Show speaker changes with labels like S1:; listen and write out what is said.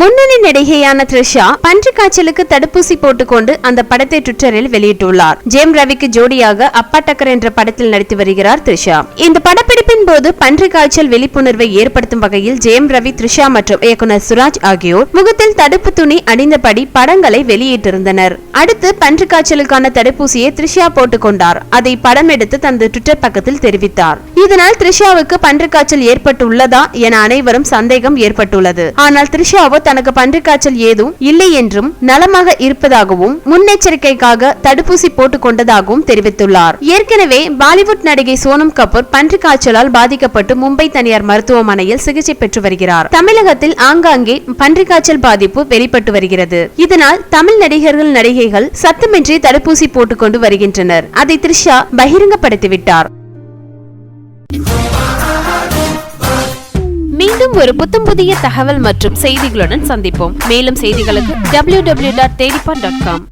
S1: முன்னணி நடிகையான த்ரிஷா பன்றி காய்ச்சலுக்கு தடுப்பூசி போட்டுக்கொண்டு அந்த படத்தை ட்விட்டரில் வெளியிட்டுள்ளார். ஜேம் ரவிக்கு ஜோடியாக அப்பா டக்கர் என்ற படத்தில் நடித்து வருகிறார் த்ரிஷா. இந்த படப்பிடிப்பின் போது பன்றி காய்ச்சல் விழிப்புணர்வை ஏற்படுத்தும் வகையில் ஜெயம் ரவி த்ரிஷா மற்றும் இயக்குனர் சுராஜ் ஆகியோர் முகத்தில் தடுப்பு துணி அணிந்தபடி படங்களை வெளியிட்டிருந்தனர். அடுத்து பன்றி காய்ச்சலுக்கான தடுப்பூசியை த்ரிஷா போட்டுக்கொண்டார் அதை படம் எடுத்து தனது ட்விட்டர் பக்கத்தில் தெரிவித்தார். இதனால் த்ரிஷாவுக்கு பன்றி காய்ச்சல் ஏற்பட்டுள்ளதா என அனைவரும் சந்தேகம் ஏற்பட்டுள்ளது. ஆனால் த்ரிஷாவோ தனக்கு பன்றி காய்ச்சல் ஏதும் இல்லை என்றும் நலமாக இருப்பதாகவும் முன்னெச்சரிக்கைக்காக தடுப்பூசி போட்டுக் கொண்டதாகவும் தெரிவித்துள்ளார். ஏற்கனவே பாலிவுட் நடிகை சோனம் கபூர் பன்றி காய்ச்சல் காய்ச்சலால் பாதிக்கப்பட்டு மும்பை தனியார் மருத்துவமனையில் சிகிச்சை பெற்று வருகிறார். தமிழகத்தில் ஆங்காங்கே பன்றி காய்ச்சல் பாதிப்பு வெளிப்பட்டு வருகிறது. இதனால் தமிழ் நடிகர்கள் நடிகைகள் சத்தமின்றி தடுப்பூசி போட்டுக்கொண்டு வருகின்றனர். அதை த்ரிஷா பகிரங்கப்படுத்திவிட்டார் மீண்டும் ஒரு புத்தம் புதிய தகவல் மற்றும் செய்திகளுடன் சந்திப்போம். மேலும் செய்திகளுக்கு W W dot Thedippan dot com.